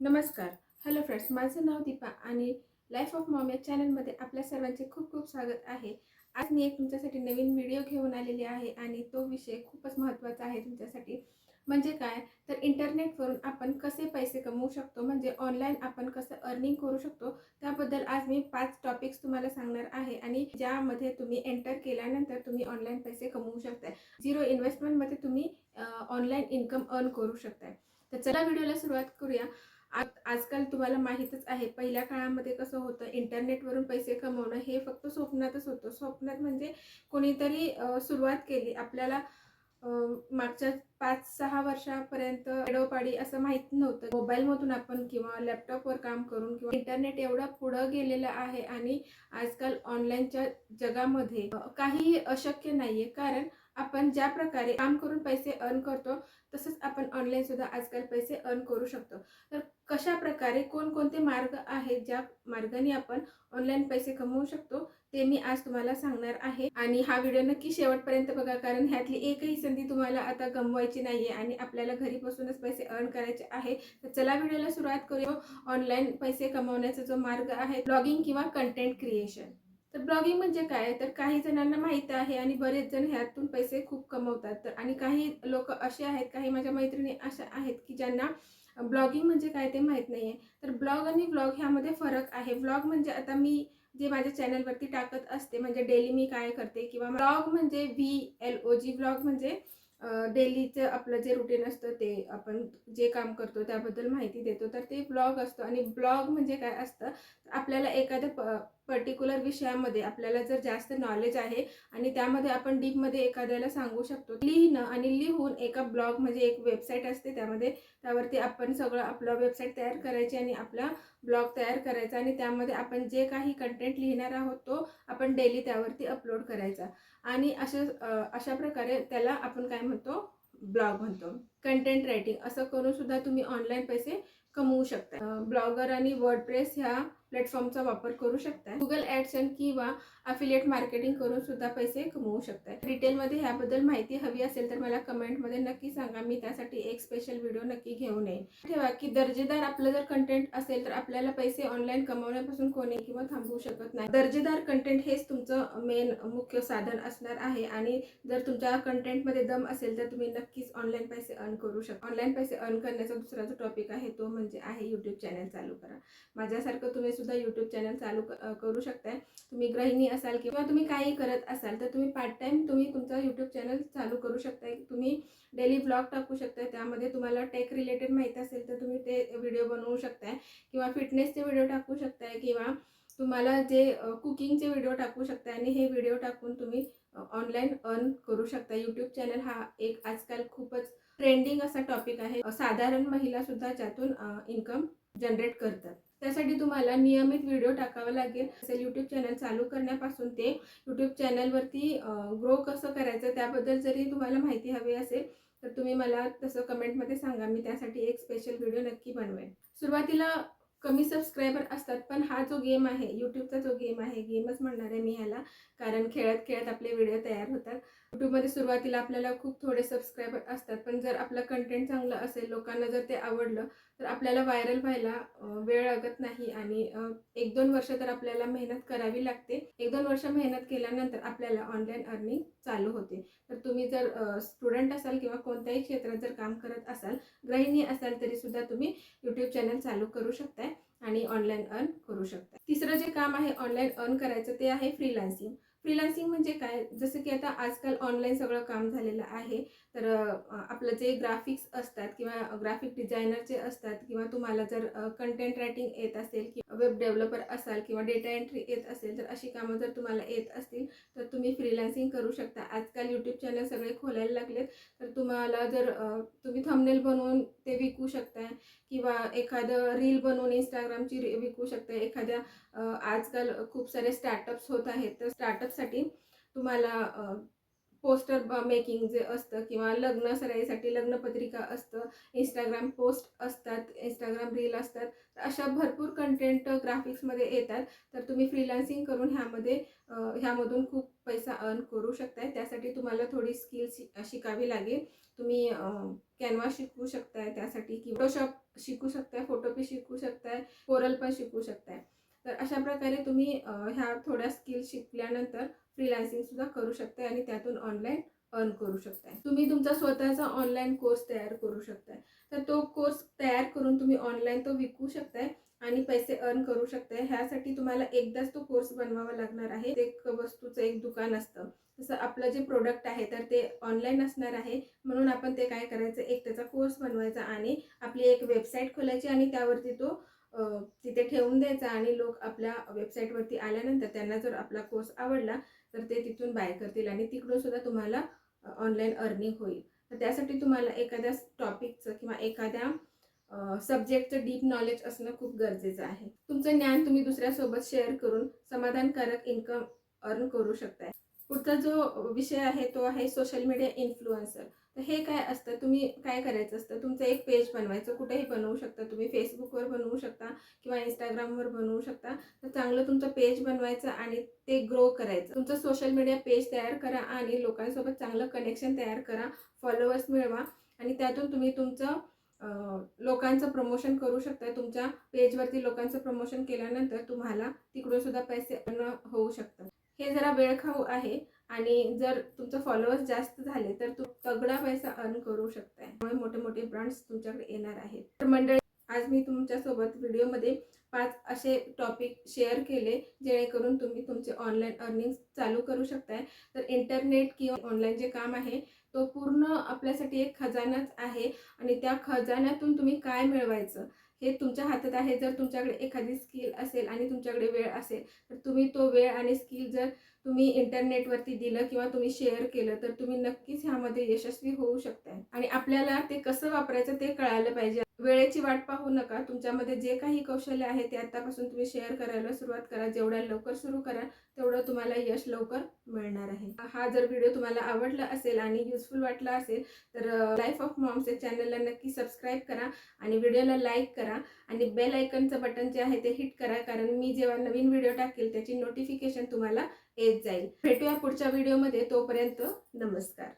नमस्कार. Hello friends माझं नाव दीपा आणि लाईफ ऑफ मॉम या चॅनलमध्ये आपल्या सर्वांचे खूप खूप स्वागत आहे. आज मी एक तुमच्यासाठी नवीन व्हिडिओ घेऊन आलेली आहे आणि तो विषय खूपच महत्त्वाचा आहे तुमच्यासाठी. म्हणजे काय? तर इंटरनेटवरून आपण कसे पैसे कमवू शकतो? म्हणजे ऑनलाईन आपण कसं अर्निंग करू शकतो? त्याबद्दल आज मी पाच टॉपिक्स तुम्हाला सांगणार आहे आणि ज्यामध्ये तुम्ही एंटर केल्यानंतर तुम्ही ऑनलाईन पैसे कमवू शकताय. झिरो इन्व्हेस्टमेंटमध्ये तुम्ही ऑनलाईन इन्कम अर्न करू शकताय. तर चला व्हिडिओला सुरुवात करूया. आजकाल तुम्हाला माहीतच आहे पहिल्या काळामध्ये कसं होतं इंटरनेटवरून पैसे कमवणं हे फक्त स्वप्नातच होतं. स्वप्नात म्हणजे कोणीतरी सुरुवात केली. आपल्याला मागच्या पाच सहा वर्षापर्यंत एडोपाडी असं माहीत नव्हतं. मोबाईलमधून आपण किंवा लॅपटॉपवर काम करून किंवा इंटरनेट एवढं पुढं गेलेलं आहे आणि आजकाल ऑनलाईनच्या जगामध्ये काही अशक्य नाहीये. कारण आपण ज्या प्रकारे काम करून पैसे अर्न करतो तसंच आपण ऑनलाईन सुद्धा आजकाल पैसे अर्न करू शकतो. तर कशा प्रकारे कोणकोणते मार्ग आहेत ज्या मार्गाने आपण ऑनलाईन पैसे कमवू शकतो? ते मी आज तुम्हाला सांगणार आहे. आणि हा व्हिडिओ नक्की शेवटपर्यंत बघा कारण ह्यातली एकही संधी तुम्हाला आता गमवायची नाहीये आणि आपल्याला घरी बसूनच पैसे अर्न करायचे आहे. तर चला व्हिडिओला सुरुवात करूया. ऑनलाईन पैसे कमवण्याचा जो मार्ग आहे ब्लॉगिंग किंवा कंटेंट क्रिएशन तर ब्लॉगिंग म्हणजे काय? तर काही जणांना माहीत आहे आणि बरेच जण ह्यातून पैसे खूप कमवतात. तर आणि काही लोक असे आहेत काही माझ्या मैत्रिणी अशा आहेत की ज्यांना ब्लॉगिंग म्हणजे काय ते माहीत नाही आहे तर ब्लॉग आणि ब्लॉग ह्यामध्ये फरक आहे. ब्लॉग म्हणजे आता मी जे माझ्या चॅनलवरती टाकत असते म्हणजे डेली मी काय करते किंवा ब्लॉग म्हणजे V L O G blog म्हणजे डेलीचं आपलं जे रुटीन असतं ते आपण जे काम करतो त्याबद्दल माहिती देतो. तर ते ब्लॉग असतो आणि ब्लॉग म्हणजे काय असतं आपल्याला एखादं प पर्टिक्युलर विषयामध्ये आपल्याला जर जास्त नॉलेज आहे आणि त्यामध्ये आपण डीपमध्ये एखाद्याला सांगू शकतो लिहिणं आणि लिहून एका ब्लॉग म्हणजे एक वेबसाईट असते त्यामध्ये त्यावरती आपण सगळं आपलं वेबसाईट तयार करायची आणि आपला ब्लॉग तयार करायचा आणि त्यामध्ये आपण जे काही कंटेंट लिहिणार आहोत तो आपण डेली त्यावरती अपलोड करायचा. आणि अशा अशा प्रकारे त्याला आपण काय म्हणतो? ब्लॉग म्हणतो. कंटेंट रायटिंग असं करून सुद्धा तुम्ही ऑनलाईन पैसे कमवू शकता. ब्लॉगर आणि वर्डप्रेस ह्या प्लॅटफॉर्मचा वापर करू शकता गुगल ॲडसन किंवा अफिलिएट मार्केटिंग करून सुद्धा पैसे कमवू शकता डिटेलमध्ये ह्याबद्दल माहिती हवी असेल तर मला कमेंटमध्ये नक्की सांगा. मी त्यासाठी एक स्पेशल व्हिडिओ नक्की घेऊन येईन. ठेवा की दर्जेदार आपलं जर कंटेंट असेल तर आपल्याला पैसे ऑनलाईन कमवण्यापासून कोणी किंवा थांबवू शकत नाही. दर्जेदार कंटेंट हेच तुमचं मेन मुख्य साधन असणार आहे आणि जर तुमच्या कंटेंटमध्ये दम असेल तर तुम्ही नक्कीच ऑनलाईन पैसे अर्न करू शकता. ऑनलाईन पैसे अर्न करण्याचा दुसरा जो टॉपिक आहे तो म्हणजे आहे यूट्यूब चॅनल चालू करा. माझ्यासारखं तुम्ही सुद्धा यूट्यूब चॅनल चालू करू शकताय. तुम्ही गृहिणी असाल किंवा तुम्ही काही करत असाल तर तुम्ही पार्ट टाइम तुम्ही तुमचं यूट्यूब चॅनल चालू करू शकताय. तुम्ही डेली ब्लॉग टाकू शकताय. त्यामध्ये तुम्हाला टेक रिलेटेड माहीत असेल तर तुम्ही ते व्हिडिओ बनवू शकताय. किंवा फिटनेसचे व्हिडिओ टाकू शकताय किंवा तुम्हाला जे कुकिंगचे व्हिडिओ टाकू शकताय आणि हे व्हिडिओ टाकून तुम्ही ऑनलाईन अर्न करू शकता यूट्यूब चॅनल हा एक आजकाल खूपच ट्रेंडिंग असा टॉपिक आहे. साधारण महिला सुद्धा ज्यातून इन्कम जनरेट करतात. त्यासाठी तुम्हाला नियमित व्हिडिओ टाकावा लागेल. असेल यूट्यूब चॅनल चालू करण्यापासून ते यूट्यूब चॅनलवरती ग्रो कसं करायचं त्याबद्दल जरी तुम्हाला माहिती हवी असेल तर तुम्ही मला तसं कमेंटमध्ये सांगा. मी त्यासाठी एक स्पेशल व्हिडिओ नक्की बनवेन. सुरुवातीला कमी सबस्क्रायबर असतात पण हा जो गेम आहे यूट्यूबचा जो गेम आहे गेमच म्हणणार आहे मी ह्याला कारण खेळत खेळत आपले व्हिडिओ तयार होतात. यूट्यूबमध्ये सुरुवातीला आपल्याला खूप थोडे सबस्क्रायबर असतात पण जर आपलं कंटेंट चांगलं असेल लोकांना जर ते आवडलं तर आपल्याला व्हायरल व्हायला वेळ लागत नाही आणि एक दोन वर्ष तर आपल्याला मेहनत करावी लागते. एक दोन वर्ष मेहनत केल्यानंतर आपल्याला ऑनलाईन अर्निंग चालू होते. तर तुम्ही जर स्टुडंट असाल किंवा कोणत्याही क्षेत्रात जर काम करत असाल गृहिणी असाल तरी सुद्धा तुम्ही यूट्यूब चॅनल चालू करू शकताय आणि ऑनलाईन अर्न करू शकता तिसरं जे काम आहे ऑनलाईन अर्न करायचं ते आहे फ्रीलान्सिंग फ्रीलान्सिंग म्हणजे काय? जसं की आता आजकाल ऑनलाईन सगळं काम झालेलं आहे. तर आपलं जे ग्राफिक्स असतात किंवा ग्राफिक डिझायनरचे असतात किंवा तुम्हाला जर कंटेंट रायटिंग येत असेल किंवा वेब डेव्हलपर असाल किंवा डेटा एंट्री येत असेल तर अशी कामं जर तुम्हाला येत असतील तर तुम्ही फ्रीलान्सिंग करू शकता. आजकाल यूट्यूब चॅनल सगळे खोलायला लागलेत. तर तुम्हाला जर तुम्ही थंबनेल बनवून ते विकू शकताय किंवा एखादं रील बनवून इंस्टाग्रामची री विकू शकताय एखाद्या आजकाल खूप सारे स्टार्टअप्स होत आहेत. तर स्टार्टअप मेकअपसाठी तुम्हाला पोस्टर मेकिंग जे असतं किंवा लग्न सराईसाठी लग्नपत्रिका असतं इंस्टाग्राम पोस्ट असतात इंस्टाग्राम रील असतात तर अशा भरपूर कंटेंट ग्राफिक्समध्ये येतात. तर तुम्ही फ्रीलान्सिंग करून ह्यामध्ये ह्यामधून खूप पैसा अर्न करू शकताय. त्यासाठी तुम्हाला थोडी स्किल शिकावी लागेल. तुम्ही कॅनव्हा शिकू शकताय त्यासाठी की फोटोशॉप शिकू शकताय फोटोपी शिकू शकताय कोरल पण शिकू शकताय. तर अशा प्रकारे तुम्ही ह्या थोड्या स्किल शिकल्यानंतर फ्रीलान्सिंग सुद्धा करू शकताय आणि त्यातून ऑनलाईन अर्न करू शकताय. तुम्ही तुमचा स्वतःचा ऑनलाईन कोर्स तयार करू शकताय. तर तो कोर्स तयार करून तुम्ही ऑनलाईन तो विकू शकताय आणि पैसे अर्न करू शकताय. ह्यासाठी तुम्हाला एकदाच तो कोर्स बनवावा लागणार आहे. एक वस्तूचं एक दुकान असतं. जसं आपलं जे प्रोडक्ट आहे तर ते ऑनलाईन असणार आहे. म्हणून आपण ते काय करायचं? एक त्याचा कोर्स बनवायचा आणि आपली एक वेबसाईट खोलायची आणि त्यावरती तो तिथे ठेवून द्यायचा आणि लोक आपल्या वेबसाईटवरती आल्यानंतर त्यांना जर आपला कोर्स आवडला तर ते तिथून बाय करतील आणि तिकडून सुद्धा तुम्हाला ऑनलाईन अर्निंग होईल. तर त्यासाठी तुम्हाला एखाद्या टॉपिकचं किंवा एखाद्या सब्जेक्टचं डीप नॉलेज असणं खूप गरजेचं आहे. तुमचं ज्ञान तुम्ही दुसऱ्यासोबत शेअर करून समाधानकारक इन्कम अर्न करू शकताय. पुढचा जो विषय आहे तो आहे सोशल मीडिया इन्फ्लुएन्सर तर हे काय असतं? तुम्ही काय करायचं असतं? तुमचं एक पेज बनवायचं. कुठेही बनवू शकता तुम्ही. फेसबुकवर बनवू शकता किंवा इंस्टाग्रामवर बनवू शकता. तर चांगलं तुमचं पेज बनवायचं आणि ते ग्रो करायचं. तुमचं सोशल मीडिया पेज तयार करा आणि लोकांसोबत चांगलं कनेक्शन तयार करा. फॉलोअर्स मिळवा आणि त्यातून तुम्ही तुमचं लोकांचं प्रमोशन करू शकता. तुमच्या पेजवरती लोकांचं प्रमोशन केल्यानंतर तुम्हाला तिकडून सुद्धा पैसे earn होऊ शकतात. हे जरा वेळ खाऊ आहे आणि जर तुमचं फॉलोअर्स जास्त झाले तर तू तगडा पैसा अर्न करू शकताय. त्यामुळे मोठे मोठे ब्रँड्स तुमच्याकडे येणार आहेत. तर मंडळी आज मी तुमच्यासोबत व्हिडिओमध्ये पाच असे टॉपिक शेअर केले जेणेकरून तुम्ही तुमचे ऑनलाईन अर्निंग चालू करू शकताय. तर इंटरनेट किंवा ऑनलाईन जे काम आहे तो पूर्ण आपल्यासाठी एक खजानाच आहे आणि त्या खजान्यातून तुम्ही काय मिळवायचं? हे तुमच्या हातात आहे. जर तुमच्याकडे एखादी स्किल असेल आणि तुमच्याकडे वेळ असेल तर तुम्ही तो वेळ आणि स्किल जर तुम्ही इंटरनेटवरती दिलं किंवा तुम्ही शेअर केलं तर तुम्ही नक्कीच ह्यामध्ये यशस्वी होऊ शकता आणि आपल्याला ते कसं वापरायचं ते कळायला पाहिजे. वेळेची वाट पाहू नका. तुमच्यामध्ये जे काही कौशल्य आहे ते आतापासून तुम्ही शेअर करायला सुरुवात करा. जेवढ्या लवकर सुरू करा तेवढं तुम्हाला यश लवकर मिळणार आहे. हा जर व्हिडिओ तुम्हाला आवडला असेल आणि युजफुल वाटला असेल तर लाईफ ऑफ मॉम्स या चॅनलला नक्की सबस्क्राईब करा आणि व्हिडिओला लाईक करा आणि बेल आयकनचं बटन जे आहे ते हिट करा. कारण मी जेव्हा नवीन व्हिडिओ टाकेल त्याची नोटिफिकेशन तुम्हाला येत जाईल. भेटूया पुढच्या व्हिडिओमध्ये तोपर्यंत नमस्कार.